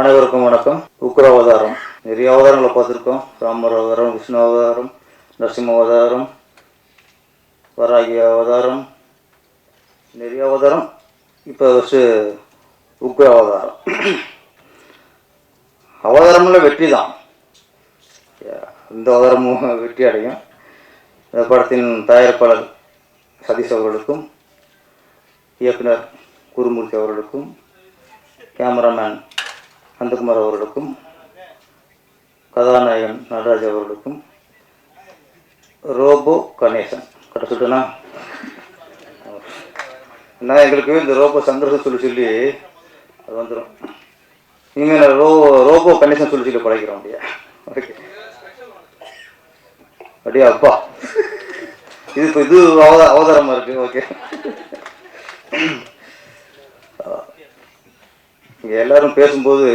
அனைவருக்கும் வணக்கம். உக்ர அவதாரம். நிறைய அவதாரங்களை பார்த்துருக்கோம். ராமர் அவதாரம் விஷ்ணு அவதாரம் நரசிம்ம அவதாரம் வராகி அவதாரம் நிறைய அவதாரம். இப்போ வச்சு உக்ர அவதாரம். அவதாரம்ல வெற்றி தான். இந்த அவதாரமும் வெற்றி அடையும். இந்த படத்தின் தயாரிப்பாளர் சதீஷ் அவர்களுக்கும் இயக்குனர் குருமூர்த்தி அவர்களுக்கும் கேமராமேன் நந்தகுமார் அவர்களுக்கும் கதாநாயகன் நடராஜ் அவர்களுக்கும் ரோபோ கணேசன். கட்ட சொல்லிட்டேனா நான் எங்களுக்கு இந்த ரோபோ சந்தோஷம் சொல்லி சொல்லி அது வந்துடும் இனிமேல் ரோ ரோபோ கணேசன் சொல்லி சொல்லி பழகிறோம் அப்படியா. ஓகே. அப்படியா அப்பா. இது இப்போ இது அவதாரமாக இருக்குது ஓகே. இங்கே எல்லாரும் பேசும்போது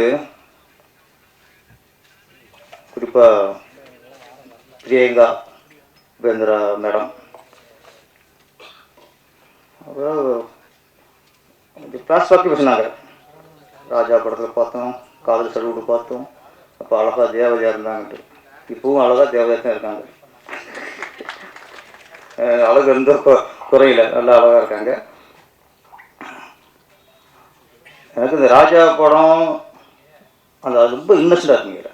குறிப்பாக பிரியங்கா உபேந்திரா மேடம். அப்புறம் ஃப்ளாஷ்பேக்கு பேசினாங்க. ராஜா படத்தில் பார்த்தோம் காதல் சடுகுடு பார்த்தோம். அப்போ அழகாக தேவதையாக இருந்தாங்கன்ட்டு. இப்பவும் அழகாக தேவதையாக தான் இருக்காங்க. அழகு இருந்த குறையில நல்லா அழகாக இருக்காங்க. எனக்கு இந்த ராஜா படம் அந்த அது ரொம்ப இன்னசெண்டாக இருக்குங்க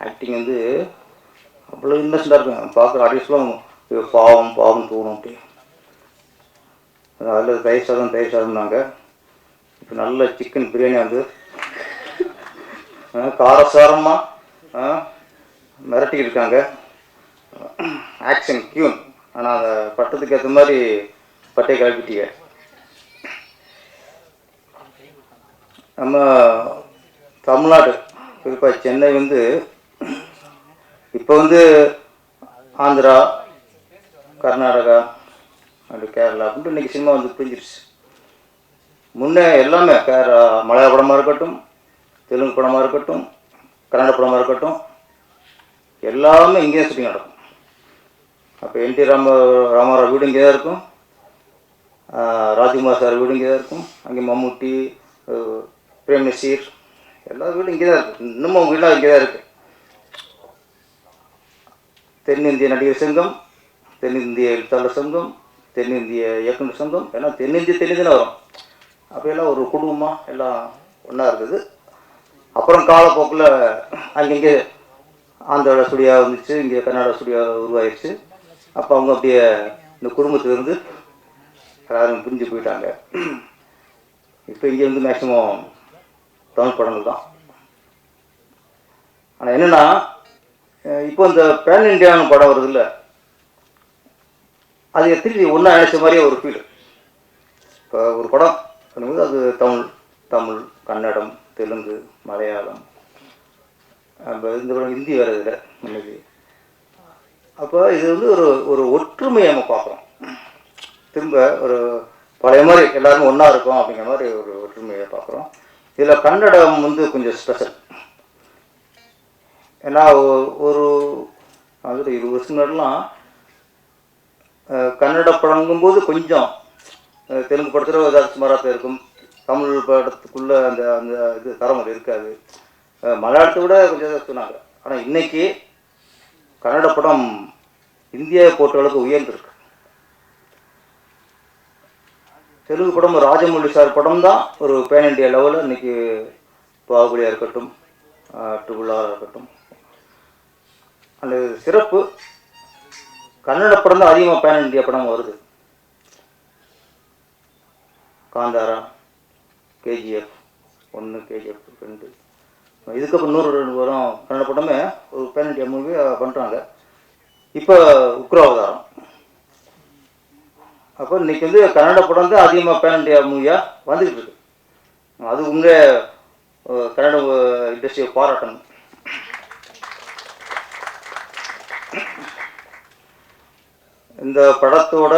ஆக்டிங் வந்து அவ்வளோ இன்னசெண்டாக இருக்கும். பார்க்குற ஆடியன்ஸ்லாம் பாவம் பாவம் தோணும் அப்படி அதில் தயிர் சாதம் தயிர் சாதம்னாங்க இப்போ நல்ல சிக்கன் பிரியாணி வந்து காரசாரமாக மிரட்டி இருக்காங்க. ஆக்ஷன் கியூன் ஆனால் அந்த பட்டத்துக்கு ஏற்ற மாதிரி பட்டையை கிளப்பிட்டீங்க நம்ம தமிழ்நாடு குறிப்பாக சென்னை வந்து இப்போ வந்து ஆந்திரா கர்நாடகா அப்படி கேரளா அப்படின்ட்டு இன்றைக்கி சினிமா வந்து பிரிஞ்சிருச்சு. முன்னே எல்லாமே கேரளா மலையாள படமாக இருக்கட்டும் தெலுங்கு படமாக இருக்கட்டும் கன்னட படமாக இருக்கட்டும் எல்லாமே இங்கேயே ஷூட்டிங் நடக்கும். அப்போ என்டி ராம ராமாராவ் வீடு இங்கே தான் இருக்கும் ராஜ்குமார் சார் வீடு இங்கே தான் இருக்கும். அங்கே மம்முட்டி அஹ் பிரேம் நசீர். எல்லா வீடும் இங்கே தான் இருக்குது இன்னமும் அவங்க வீடெலாம் இங்கே தான் இருக்குது தென்னிந்திய நடிகர் சங்கம் தென்னிந்திய எழுத்தாளர் சங்கம் தென்னிந்திய இயக்குநர் சங்கம் எல்லாம் தென்னிந்திய தென்னிந்தியன்னு வரும். அப்போ எல்லாம் ஒரு குடும்பமாக எல்லாம் ஒன்றா இருக்குது அப்புறம் காலப்போக்கில் அங்கங்கே ஆந்திராவில் ஸ்டுடியோ வந்துச்சு இங்கே கர்நாடகா ஸ்டுடியோ உருவாயிடுச்சு அப்போ அவங்க அப்படியே இந்த குடும்பத்துலேருந்து எல்லாரும் பிரிஞ்சு போயிட்டாங்க. இப்போ இங்கே வந்து மேக்ஸிமம் தமிழ் படங்கள் தான். ஆனால் என்னென்னா இப்போ இந்த பேன் இண்டியான்னு படம் வருது இல்லை அது திருப்பி ஒன்றா நினைச்ச மாதிரியே ஒரு ஃபீல் இப்போ ஒரு படம் பண்ணும்போது அது தமிழ் தமிழ் கன்னடம் தெலுங்கு மலையாளம். இந்த படம் ஹிந்தி வேறு இதில் இன்னைக்கு அப்போ இது வந்து ஒரு ஒரு ஒற்றுமையை நம்ம பார்க்குறோம். திரும்ப ஒரு பழைய மாதிரி எல்லாருமே ஒன்றா இருக்கோம் அப்படிங்கிற மாதிரி ஒரு ஒற்றுமையை பார்க்குறோம். இதில் கன்னடம் வந்து கொஞ்சம் ஸ்பெஷல் ஏன்னா ஒரு அது இருபது வருஷம் முன்னாடிலாம் கன்னட படங்கும்போது கொஞ்சம் தெலுங்கு படத்தில் ஏதாவது சுமாராக இருக்கும். தமிழ் படத்துக்குள்ளே அந்த அந்த இது தரம் அது இருக்காது மலையாளத்தை விட கொஞ்சம் சொன்னாங்க. ஆனால் இன்றைக்கி கன்னட படம் இந்தியாவை பொறுத்த அளவுக்கு உயர்ந்திருக்கு. தெலுங்கு படம் ராஜமௌழி சார் படம் தான் ஒரு பேன் இண்டியா லெவலில் இன்னைக்கு பாகுபலியாக இருக்கட்டும் ட்ரிபிள் இருக்கட்டும். அந்த சிறப்பு கன்னட படம் தான் அதிகமாக பேன் இண்டியா படம் வருது. காந்தாரா கேஜிஎஃப் ஒன்று கேஜிஎஃப் ரெண்டு. இதுக்கப்புறம் நூறு ரெண்டு வரும் கன்னட படமே ஒரு பேன் இண்டியா மூவி பண்ணுறாங்க இப்போ உக்ரவதாரம் அப்போ இன்னைக்கு வந்து கன்னட படம் தான் அதிகமாக பேன் இண்டியா மூவியாக வந்துக்கிட்டு இருக்கு. அது உங்கள் கன்னட இண்டஸ்ட்ரியை பாராட்டணும். இந்த படத்தோட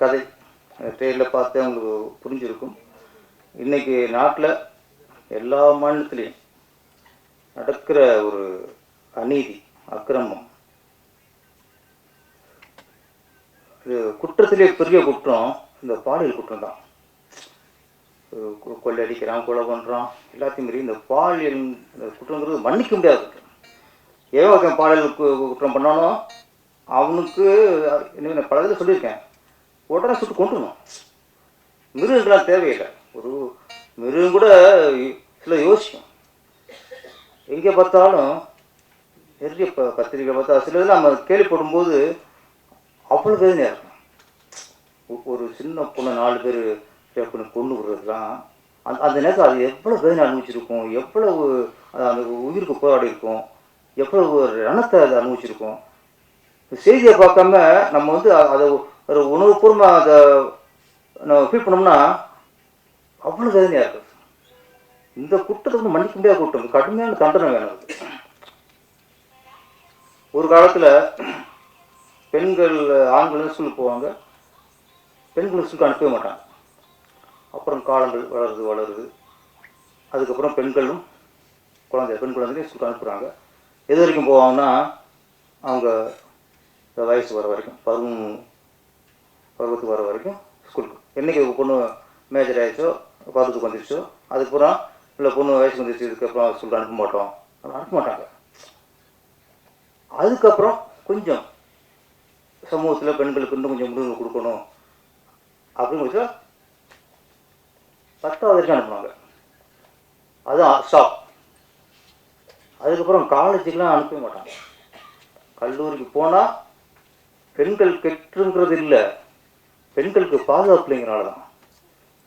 கதை ட்ரெயிலில் பார்த்து உங்களுக்கு புரிஞ்சிருக்கும். இன்னைக்கு நாட்டில் எல்லா மாநிலத்திலையும் நடக்கிற ஒரு அநீதி அக்கிரமம் இது குற்றத்திலே பெரிய குற்றம் இந்த பாலியல் குற்றம் தான் அஹ் கொ- கொள்ளையடிக்கிறான் கொலை பண்ணுறான் எல்லாத்தையும் மீறி இந்த பாலியல் இந்த குற்றங்கிறது மன்னிக்க முடியாது ஒருத்தன் பாலியல் குற்றம் பண்ணானோ அவனுக்கு என்ன நான் பல இதில் சொல்லியிருக்கேன். உடனே சுட்டு கொண்டுணும் மிருகங்களாம் தேவையில்லை. ஒரு மிருகம் கூட சில யோசிக்கும். எங்கே பார்த்தாலும் நிறைய பத்திரிக்கை பார்த்தா சில இதில் நம்ம கேள்விப்படும்போது அவ்வளோ வேதனையாக இருக்கும் ஒரு சின்ன பொண்ணு நாலு பேர் பண்ணி கொண்டு விடுறதுலாம் அந்த அந்த நேரத்தில் அது எவ்வளோ வேதனை அனுபவிச்சிருக்கும் எவ்வளவு அது அந்த உயிருக்கு போராடி இருக்கும் எவ்வளவு ரணத்தை அது அனுபவிச்சிருக்கும். இந்த செய்தியை பார்க்காம நம்ம வந்து அதை ஒரு உணவுபூர்வமாக அதை நம்ம ஃபீல் பண்ணோம்னா அவ்வளோ வேதனையாக இருக்கும் இந்த குற்றத்தை வந்து மன்னிக்க முடியாத குற்றம் கடுமையான தண்டனை வேணும். ஒரு காலத்தில் பெண்கள் ஆண்கள் ஸ்கூலுக்கு போவாங்க. பெண்கள் ஸ்கூலுக்கு அனுப்பவே மாட்டாங்க. அப்புறம் காலங்கள் வளருது வளருது. அதுக்கப்புறம் பெண்களும் குழந்தை பெண் குழந்தைங்க ஸ்கூலுக்கு அனுப்புகிறாங்க எது வரைக்கும் போவாங்கன்னா அவங்க வயசு வர வரைக்கும் பருவம் பருவத்துக்கு வர வரைக்கும் ஸ்கூலுக்கு என்றைக்கு பொண்ணு மேஜர் ஆகிடுச்சோ பருவத்துக்கு வந்துடுச்சோ அதுக்கப்புறம் இல்லை பொண்ணு வயசு வந்துடுச்சு இதுக்கப்புறம் ஸ்கூலுக்கு அனுப்ப மாட்டோம். அதெல்லாம் அனுப்ப மாட்டாங்க. அதுக்கப்புறம் கொஞ்சம் சமூகத்தில் பெண்களுக்கு இன்னும் கொஞ்சம் முன்னுரிமை கொடுக்கணும். அப்படின்னு வச்சா பத்தாவது வரைக்கும் அனுப்புனாங்க. அதுதான் ஸ்டாப் அதுக்கப்புறம் காலேஜுக்கெலாம் அனுப்பவே மாட்டாங்க. கல்லூரிக்கு போனால் பெண்கள் கெட்டுங்கிறது இல்லை. பெண்களுக்கு பாதுகாப்பு இல்லைங்கிறனால தான்.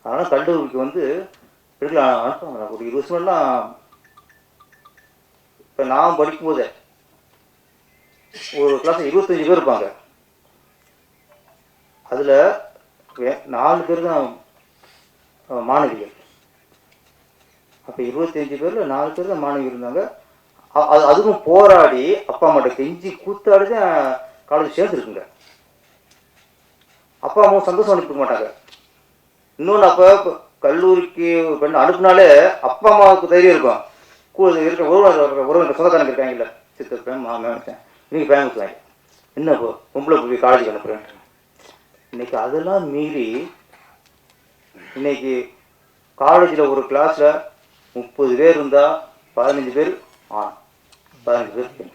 அதனால் கல்லூரிக்கு வந்து பெண்களை அனுப்புவாங்க ஒரு இருபது வருஷம்லாம் இப்போ நான் படிக்கும்போதே ஒரு கிளாஸ் இருபத்தஞ்சி பேர் இருப்பாங்க. அதில் நாலு பேர் தான் மாணவிகள். அப்போ இருபத்தஞ்சி பேரில் நாலு பேர் தான் மாணவி இருந்தாங்க. அது அதுவும் போராடி அப்பா அம்மாட்ட கெஞ்சி கூத்தாடி தான் காலேஜ் சேர்ந்துருக்குங்க. அப்பா அம்மாவும் சந்தோஷம் அனுப்பிக்க மாட்டாங்க. இன்னொன்று அப்போ கல்லூரிக்கு பெண் அனுப்புனாலே அப்பா அம்மாவுக்கு தைரியம் இருக்கும். கூட இருக்கிற ஒரு உறவினர் சொந்தக்காரங்க இருக்காங்கல்ல. சித்தப்பேன் மாமன் நீங்கள் பேங்க் என்ன பொம்பளை போய் காலேஜுக்கு அனுப்புகிறேன் இன்னைக்கு அதெல்லாம் மீறி இன்னைக்கு காலேஜில் ஒரு கிளாஸில் முப்பது பேர் இருந்தால் பதினஞ்சு பேர் ஆண் பதினஞ்சு பேர் பெண்.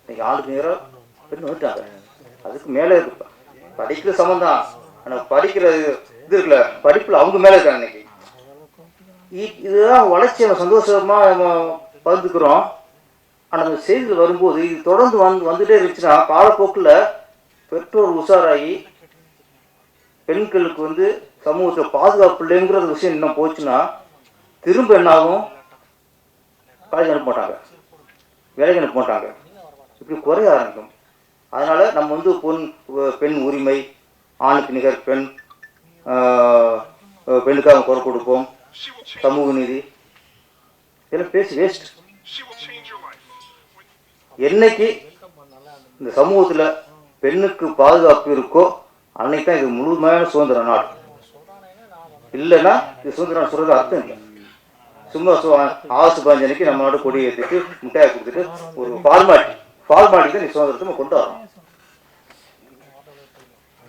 இன்னைக்கு ஆளுக்கு நேராக பெண் வந்துட்டாங்க. அதுக்கு மேலே இருக்கு. படிக்கிற சமந்தான். ஆனால் படிக்கிற இது இருக்குல்ல படிப்பில் அவங்க மேலே இருக்காங்க இன்னைக்கு. இதுதான் வளர்ச்சி நம்ம சந்தோஷமாக நம்ம பகிர்ந்துக்கிறோம். ஆனால் அந்த செய்திகள் வரும்போது இது தொடர்ந்து வந்து வந்துட்டே இருந்துச்சுன்னா காலப்போக்கில் பெற்றோர் உஷாராகி பெண்களுக்கு வந்து சமூகத்தில் பாதுகாப்பு இல்லைங்கிற விஷயம் இன்னும் போச்சுன்னா திரும்ப என்னாகும்? காலேஜ் அனுப்ப மாட்டாங்க வேலைக்கு அனுப்ப மாட்டாங்க இப்படி குறைய ஆரம்பிக்கும். அதனால் நம்ம வந்து பொன் பெண் உரிமை ஆணுக்கு நிகர் பெண் பெண்ணுக்காக குரல் கொடுப்போம். சமூக நீதி. இதெல்லாம் பேசி வேஸ்ட் என்னைக்கு இந்த சமூகத்தில் பெண்ணுக்கு பாதுகாப்பு இருக்கோ அன்னைக்கு தான் இது முழுமையான சுதந்திர நாடு இல்லைன்னா இது சுதந்திர நாடு சொல்றது அர்த்தம் இல்லை. சும்மா சு ஆசு பாஞ்சனைக்கு நம்ம நாடு கொடி ஏற்றிட்டு முட்டையை கொடுத்துட்டு ஒரு ஃபார்மாலிட்டி ஃபார்மாலிட்டி தான் நீ சுதந்திரத்தை நம்ம கொண்டு வரோம்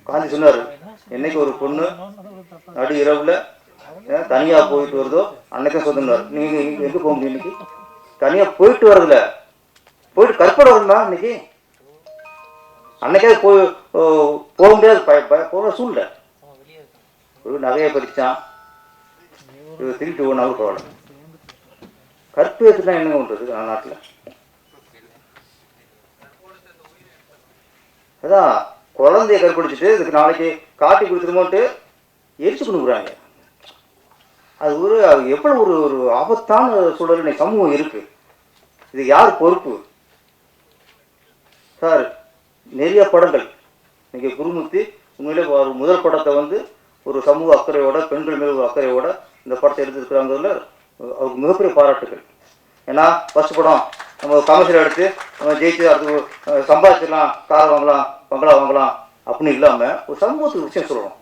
காந்தி சொன்னார் என்னைக்கு ஒரு பொண்ணு நடு இரவுல தனியா போயிட்டு வருதோ அன்னைக்கே சுதந்திரம் நீங்க எங்க போக முடியும் இன்னைக்கு? தனியா போயிட்டு வரதுல போயிட்டு கற்பனை வரணும் இன்னைக்கு. அன்னைக்கே போய் போக முடியாது பய- பய- போகிற சூழ்நிலை. ஒரு நகையை பறிச்சான். இது திருப்பி ஒன்றாலும் பரவாயில்ல கற்பு ஏற்றுனா என்ன பண்ணுறது நம்ம நாட்டில். அதான் குழந்தைய கற்பிடிச்சிட்டு இதுக்கு நாளைக்கு காட்டி கொடுத்துருமோன்ட்டு எரிச்சு கொடுக்குறாங்க அது ஒரு அது எப்படி ஒரு ஒரு ஆபத்தான சூழல் இன்னைக்கு சமூகம் இருக்குது இது யார் பொறுப்பு? சார் நிறைய படங்கள். இன்னைக்கு குருமூர்த்தி உண்மையிலே ஒரு முதல் படத்தை வந்து ஒரு சமூக அக்கறையோட பெண்கள் மேல் ஒரு அக்கறையோட இந்த படத்தை எடுத்துருக்குறாங்கிறதுல அவருக்கு மிகப்பெரிய பாராட்டுகள். ஏன்னா ஃபர்ஸ்ட் படம் நம்ம கமர்ஷியல் எடுத்து நம்ம ஜெயிச்சு அது சம்பாதிச்சிடலாம் கார் வாங்கலாம் பங்களா வாங்கலாம் அப்படின்னு இல்லாமல் ஒரு சமூகத்துக்கு விஷயம் சொல்லணும்.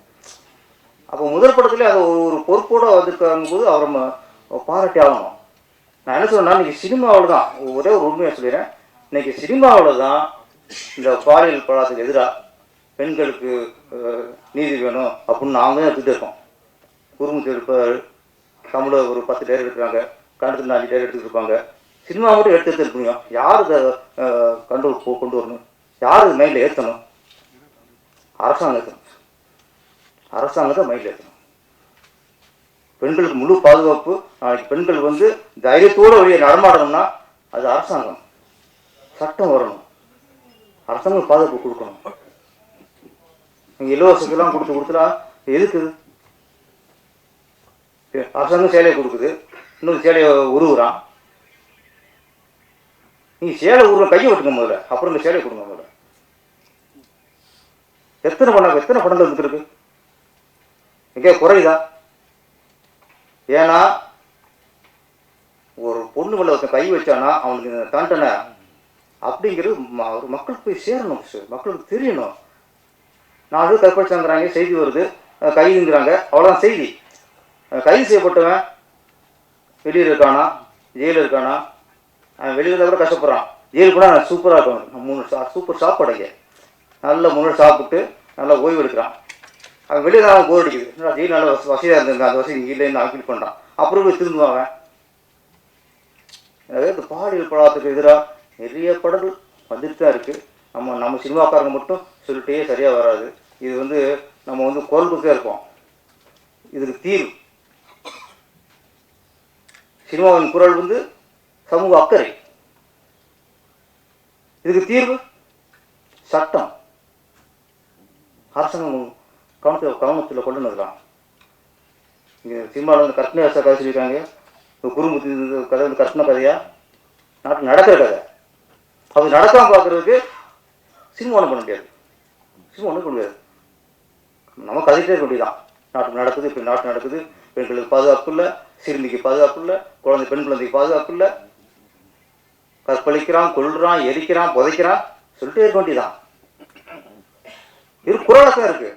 அப்போ முதல் படத்துலேயே அது ஒரு பொறுப்போட வந்திருக்கும் போது அவரை நம்ம பாராட்டி ஆகணும். நான் என்ன சொல்றேன்னா இன்றைக்கி சினிமாவில் தான் ஒரே ஒரு உண்மையாக சொல்லிடுறேன். இன்றைக்கி சினிமாவில் தான் இந்த பாலியல் படத்துக்கு எதிராக பெண்களுக்கு நீதி வேணும் அப்படின்னு நாங்களே எடுத்துகிட்டு இருக்கோம். குருமுத்தி எடுப்பார் தமிழில் ஒரு பத்து டேர் எடுக்கிறாங்க கணக்கு நாலு டேர் எடுத்துகிட்டு இருப்பாங்க. சினிமா மட்டும் எடுத்து எடுத்து இருப்பீங்க யார் இதை கண்ட்ரோல் கொண்டு வரணும்? யார் இது மைண்டில் ஏற்றணும் அரசாங்கத்தை அரசாங்கத்தை மைண்டில் ஏற்றணும் பெண்களுக்கு முழு பாதுகாப்பு நாளைக்கு பெண்கள் வந்து தைரியத்தோடு வழியை நடமாடணும்னா அது அரசாங்கம். சட்டம் வரணும். அரசாங்கம் பாதுகாப்பு கொடுக்கணும். இலவசத்துலாம் கொடுத்து கொடுத்துட்டா எதுக்கு? அரசாங்கம் சேலையை கொடுக்குது. இன்னொரு சேலையை உருவுறான். நீங்கள் சேலை உருவ கையை விட்டுங்க முதல்ல. அப்புறம் இந்த சேலையை கொடுங்க முதல்ல. எத்தனை படம் எத்தனை படங்கள் இருந்துருக்கு எங்கே குறையுதா? ஏன்னா ஒரு பொண்ணு மேல ஒருத்தன் கை வச்சானா அவனுக்கு தாண்டனை. அப்படிங்கிறது மக்களுக்கு போய் சேரணும் மக்களுக்கு தெரியணும். நாலு பேர் கற்பழிச்சாங்கிறாங்க செய்தி வருது. கைதுங்கிறாங்க. அவ்வளோதான் செய்தி. கைது செய்யப்பட்டவன் வெளியில் இருக்கானா? ஜெயிலில் இருக்கானா? வெளியில் கூட கஷ்டப்படுறான். ஜெயில் கூட சூப்பராக இருக்கும் மூணு சா சூப்பர் சாப்பாடுங்க நல்ல முன்னாடி சாப்பிட்டு நல்லா ஓய்வு எடுக்கிறான். அவன் வெளியில் தான் போர் அடிக்குது. ஜெயில் நல்ல வச வசதியாக இருந்தது அந்த வசதி இங்கே இல்லைன்னு அப்பீல் பண்ணுறான் அப்புறம் போய் திரும்புவான் அவன். எனவே இந்த பாலியல் பழாத்துக்கு எதிராக நிறைய படங்கள் வந்துட்டு தான் இருக்குது நம்ம நம்ம சினிமாக்காரங்க மட்டும் சொல்லிட்டே சரியாக வராது. இது வந்து நம்ம வந்து குரல் கொடுத்தே இருப்போம். இதுக்கு தீர்வு. சினிமாவின் குரல் வந்து சமூக அக்கறை. இதுக்கு தீர்வு சட்டம். அரசாங்கம் கவனத்தில் கவனத்தில் கொண்டு வந்துடலாம் இங்கே சினிமாவில் வந்து கற்பனை வச கதை சொல்லியிருக்காங்க. இந்த குறும்புத்தி கதை வந்து கற்பனை கதையா? நாட்டில் நடக்கிற கதை. அது நடக்காமல் பார்க்குறதுக்கு சினிமா ஒன்றும் பண்ண முடியாது. சினிமா ஒன்றும் பண்ண முடியாது. நம்ம கதைக்கிட்டே இருக்க வேண்டியதான் நாட்டுக்கு நடக்குது இப்போ நாட்டு நடக்குது. பெண்களுக்கு பாதுகாப்பு இல்லை சிறுமிக்கு பாதுகாப்பு இல்லை குழந்தை பெண் குழந்தைக்கு பாதுகாப்பு இல்லை. கற்பழிக்கிறான் கொள்ளுறான் எரிக்கிறான் புதைக்கிறான் சொல்லிட்டே இருக்க வேண்டியதான் இது குரலாக இருக்கு.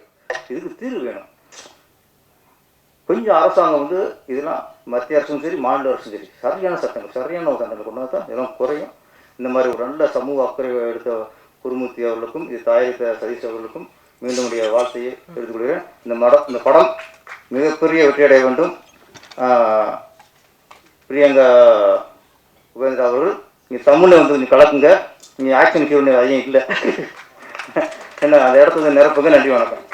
இதுக்கு தீர்வு வேணும். கொஞ்சம் அரசாங்கம் வந்து இதெல்லாம் மத்திய அரசும் சரி மாநில அரசும் சரி சரியான சட்டங்கள் சரியான ஒரு சட்டங்கள் கொண்டு இதெல்லாம் குறையும். இந்த மாதிரி ஒரு நல்ல சமூக அக்கறை எடுத்த குருமூர்த்தி அவர்களுக்கும் இது தாயக சதீஷ் அவர்களுக்கும் மீண்டும் உடைய வாழ்த்தையை எடுத்துக்கொள்கிறேன் இந்த மடம் இந்த படம் மிகப்பெரிய வெற்றியடைய வேண்டும். பிரியங்கா உபேந்திரா அவர்கள் நீங்கள் தமிழில் வந்து கொஞ்சம் கலக்குங்க. நீங்கள் ஆக்ஷன் கியூ அதிகம் இல்லை. என்ன அந்த இடத்துல நிரப்புங்க நன்றி வணக்கம்.